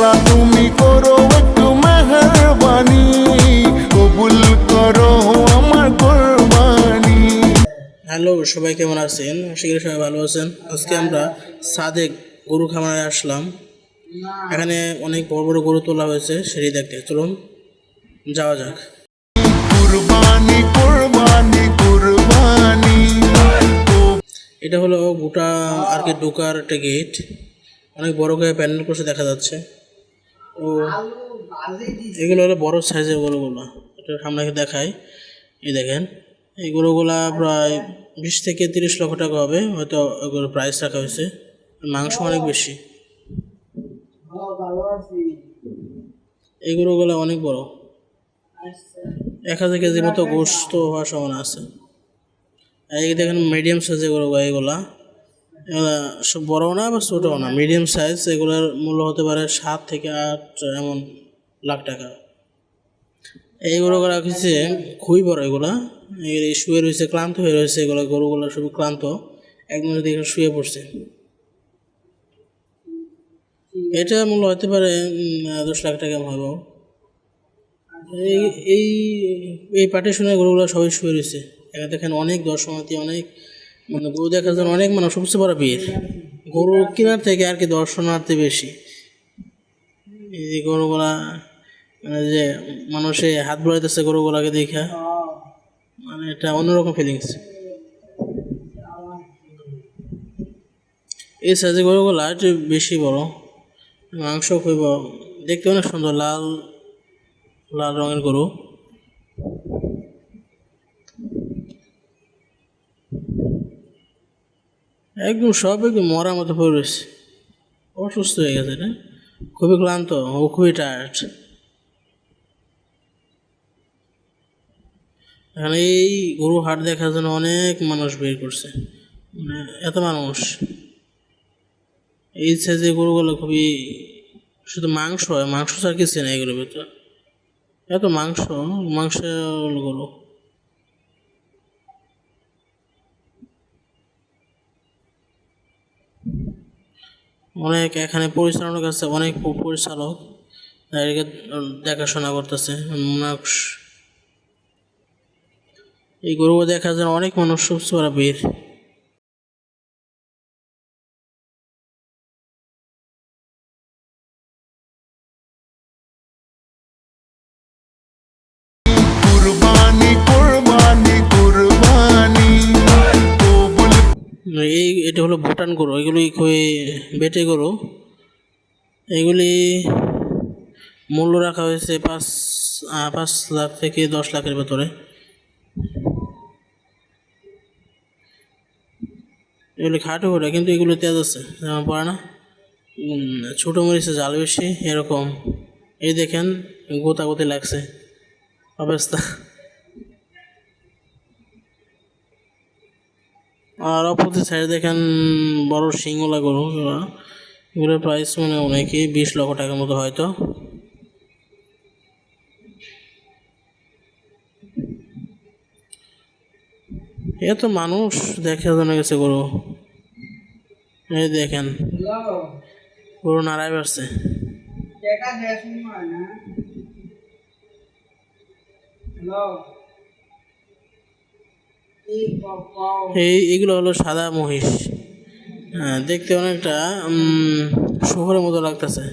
আল্লাহ তুমি করো একটু মেহরবানি কবুল করো আমার কোরবানি। হ্যালো সবাই কেমন আছেন? আশা করি সবাই ভালো আছেন। আজকে আমরা সাদেক গরু খামারে আসলাম। এখানে অনেক বড় বড় গরু তোলা হয়েছে সেটি দেখতে। চলুন যাওয়া যাক। কুরবানি কুরবানি কুরবানি। এটা হলো গোটা আর কি ঢোকার একটা গেট অনেক বড় করে প্যান্ডেল করছে দেখা যাচ্ছে। ও এগুলো হলো বড় সাইজের গরুগুলো। এটা সামনে দেখাই। এই দেখেন, এই গরুগুলা প্রায় বিশ থেকে তিরিশ লক্ষ টাকা হবে। হয়তো এগুলোর প্রাইস রাখা হয়েছে। মাংস অনেক বেশি। এই গরুগুলো অনেক বড়। এক হাজার কেজির মতো গোস্ত হওয়ার সম্ভাবনা আছে। আর এই দেখেন মিডিয়াম সাইজের গরু এগুলা। এগুলা বড়ও না বা ছোটও না? মিডিয়াম সাইজ এগুলোর মূল্য হতে পারে সাত থেকে আট এমন লাখ টাকা। এইগুলো গরুগুলা হচ্ছে খুবই বড় এগুলা। এই শুয়ে রয়েছে ক্লান্ত হয়ে রয়েছে এগুলো গরুগুলো সব ক্লান্ত। একদম দিকে শুয়ে পড়ছে। এটা মূল্য হতে পারে দশ লাখ টাকা হবে এই এই এই পার্টিশনের গরুগুলো সবাই শুয়ে রয়েছে। এখানে দেখেন অনেক দর্শনার্থী অনেক মানে গরু দেখার জন্য অনেক মানুষ সবচেয়ে বড় ভিড়। গরু কেনার থেকে আর কি দর্শনার্থী বেশি। এই যে গরুগুলা মানে যে মানুষে হাত বাড়াইতেছে গরুগুলাকে দেখা মানে এটা অন্যরকম ফিলিংস এই সাইজের গরুগুলা একটু বেশি বড়, মাংস বড়, দেখতে অনেক সুন্দর, লাল লাল রঙের গরু। একদম সব একদম মরার মতো রয়েছে। অসুস্থ হয়ে গেছে, না? খুবই ক্লান্ত ও খুবই টায়ার্ড এখানে এই গরু হাট দেখার জন্য অনেক মানুষ বের করছে মানে এত মানুষ। এই সাইজের গরুগুলো খুবই, শুধু মাংস হয়, মাংস ছাড়া কিছু নেই এগুলোর ভিতর। এত মাংস মাংস গরু। অনেক এখানে পরিচালনা করছে অনেক পরিচালক। এদিকে দেখাশোনা করতেছে এই গরু দেখা যায় অনেক মানুষ, সবচেয়ে বড় হলো ভুটান গরু, এগুলি বেটে গরু। এগুলি মূল্য রাখা হয়েছে পাঁচ পাঁচ লাখ থেকে দশ লাখের ভেতরে। এগুলি খাটো করে কিন্তু এগুলো তেজ আছে যেমন পড়ে না। ছোটো মরিচে জাল বেশি, এরকম। এই দেখেন গোতাগতি লাগছে। অবস্থা। আর অপোজিট সাইডে দেখেন বড় সিংহলা গরু এগুলো প্রাইস মানে অনেকই বিশ লক্ষ টাকার মতো হয়তো। এত মানুষ দেখে জন্য গেছে গরু। এই দেখেন, গরু নাড়াই পারছে এই এগুলো হলো সাদা মহিষ। হ্যাঁ দেখতে অনেকটা শহরের মতো লাগতেছে।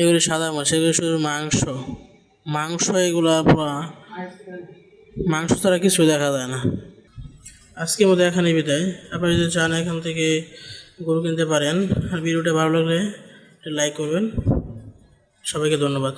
এগুলি সাদা মাছ এগুলি শুধু মাংস। মাংস এগুলো পুরো মাংস ছাড়া কিছু দেখা যায় না। আজকের মতো এখানে বিদায়। আপনারা যদি চান এখান থেকে গরু কিনতে পারেন, আর ভিডিওটা ভালো লাগলে লাইক করবেন। সবাইকে ধন্যবাদ।